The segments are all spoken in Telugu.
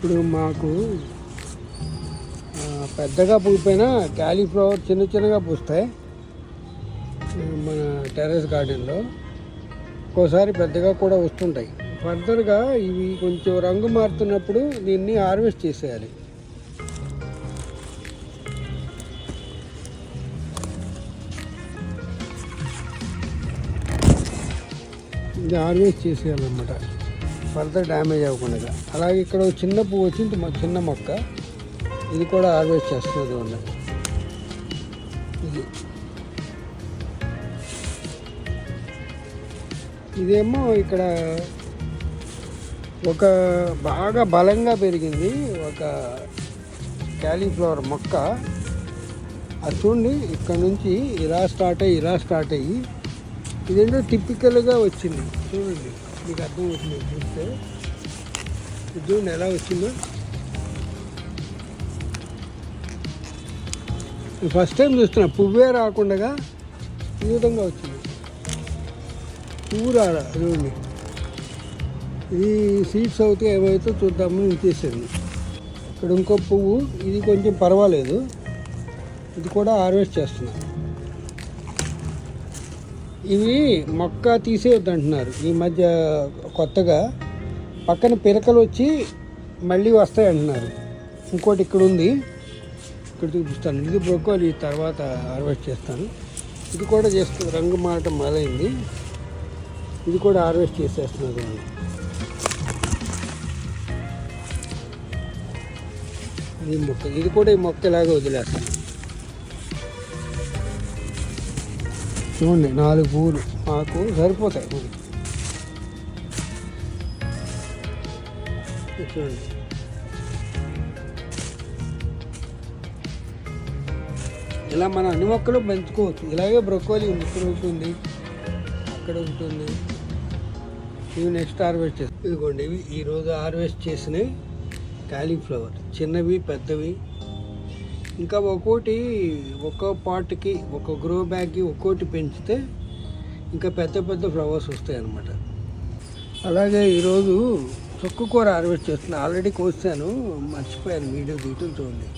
ఇప్పుడు మాకు పెద్దగా పూయిపోయినా క్యాలీఫ్లవర్ చిన్న చిన్నగా పూస్తాయి. మన టెర్రస్ గార్డెన్లో. ఒక్కోసారి పెద్దగా కూడా వస్తుంటాయి. ఫర్దర్గా ఇవి కొంచెం రంగు మారుతున్నప్పుడు దీన్ని హార్వెస్ట్ చేసేయాలి. ఇది హార్వెస్ట్ చేసేయాలన్నమాట. ఫర్దర్ డ్యామేజ్ అవ్వకుండా. అలాగే ఇక్కడ ఒక చిన్న పువ్వు వచ్చింది మా చిన్న మొక్క. ఇది కూడా హార్వెస్ట్ చేస్తుంది ఉన్నాయి ఇది. ఇదేమో ఇక్కడ ఒక బాగా బలంగా పెరిగింది. ఒక క్యాలీఫ్లవర్ మొక్క. అది చూడండి ఇక్కడ నుంచి ఇలా స్టార్ట్ అయ్యి ఇలా స్టార్ట్ అయ్యి. ఇదేంటో టిపికల్గా వచ్చింది. చూడండి. మీకు అర్థమవుతుంది చూస్తే. ఇది చూడండి ఎలా వచ్చిందో. ఫస్ట్ టైం చూస్తున్నా. పువ్వే రాకుండా ఈ విధంగా వచ్చింది. పువ్వు రాడా చూడండి. ఇది సీడ్స్ అవుతే ఏమైతే చూద్దామని ఉంచేసాను ఇక్కడ ఇంకో పువ్వు ఇది కొంచెం పర్వాలేదు. ఇది కూడా హార్వెస్ట్ చేస్తున్నాను ఇవి మొక్క తీసేయొద్దు అంటున్నారు ఈ మధ్య కొత్తగా పక్కన పిలకలు వచ్చి మళ్ళీ వస్తాయి అంటున్నారు ఇంకోటి ఇక్కడ ఉంది ఇక్కడ చూపిస్తాను. ఇది బ్రొకోలి తర్వాత హార్వెస్ట్ చేస్తాను. ఇది కూడా చేస్తుంది రంగు మారటం మొదలైంది. ఇది కూడా హార్వెస్ట్ చేసేస్తున్నారు ఈ మొక్క. ఇది కూడా ఈ మొక్క ఇలాగే వదిలేస్తాను. చూడండి నాలుగు పూలు. మాకు సరిపోతాయి. చూడండి. ఇలా మన అన్ని మొక్కలు పెంచుకోవచ్చు. ఇలాగే బ్రొకోలి ఉంది ఇక్కడ ఉంటుంది. అక్కడ ఉంటుంది. ఇవి నెక్స్ట్ హార్వెస్ట్ చేస్తాం. ఇదిగోండి ఇవి ఈరోజు హార్వెస్ట్ చేసినవి కాలీఫ్లవర్ చిన్నవి పెద్దవి. ఇంకా ఒక్కోటి ఒక్కో పాట్కి ఒక గ్రో బ్యాగ్కి ఒక్కోటి పెంచితే ఇంకా పెద్ద పెద్ద ఫ్లవర్స్ వస్తాయి అన్నమాట అలాగే ఈరోజు చొక్కు కూర హార్వెస్ట్ చేస్తున్నాను ఆల్రెడీ కోసాను. మర్చిపోయాను. వీడియో తీయటం చూడండి.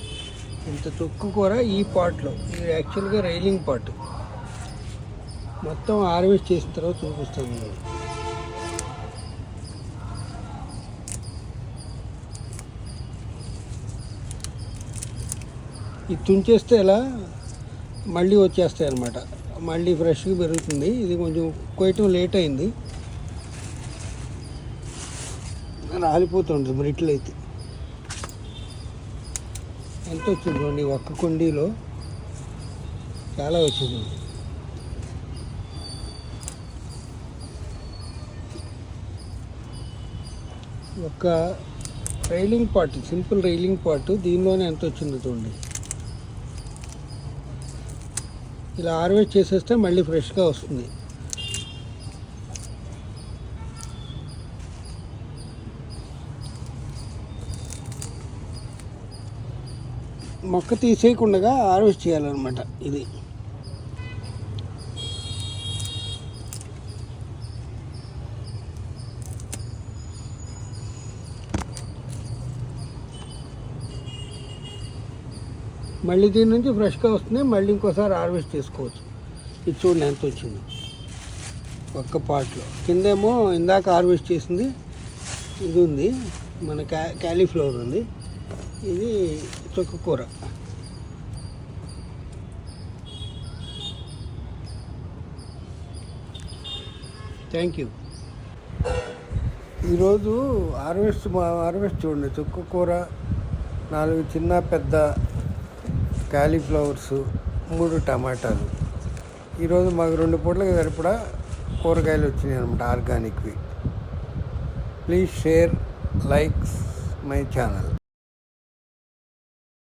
ఇంత చొక్కు కూర ఈ పాట్లో ఇది యాక్చువల్గా రైలింగ్ పాట్ మొత్తం హార్వెస్ట్ చేసిన తర్వాత చూపిస్తాను. నేను ఇది తుంచేస్తే ఇలా మళ్ళీ వచ్చేస్తాయి అన్నమాట. మళ్ళీ ఫ్రెష్గా పెరుగుతుంది. ఇది కొంచెం కొయ్యటం లేట్ అయింది. రాలిపోతుంది బ్రిట్లు అయితే ఎంత వచ్చింది చూడండి ఒక్క కుండీలో చాలా వచ్చింది. ఒక railing part simple railing part దీనిలోనే ఎంత వచ్చిందో చూడండి. ఇలా హార్వెస్ట్ చేసేస్తే మళ్ళీ ఫ్రెష్గా వస్తుంది. మొక్క తీసేయకుండా హార్వెస్ట్ చేయాలన్నమాట ఇది. మళ్ళీ దీని నుంచి ఫ్రెష్గా వస్తుంది మళ్ళీ ఇంకోసారి హార్వెస్ట్ చేసుకోవచ్చు. ఇది చూడండి ఎంత వచ్చింది. ఒక్క పాట్లో. కిందేమో ఇందాక హార్వెస్ట్ చేసింది. ఇది ఉంది. మన క్యా క్యాలీఫ్లవర్ ఉంది. ఇది చొక్క కూర. Thank you. ఈరోజు హార్వెస్ట్ హార్వెస్ట్ చూడండి. చుక్క కూర నాలుగు చిన్న పెద్ద కాలీఫ్లవర్స్ మూడు టమాటాలు. ఈరోజు మాకు రెండు పూటలకు సరిపడా కూరగాయలు వచ్చినాయి అనమాట ఆర్గానిక్వి. Please share likes my channel.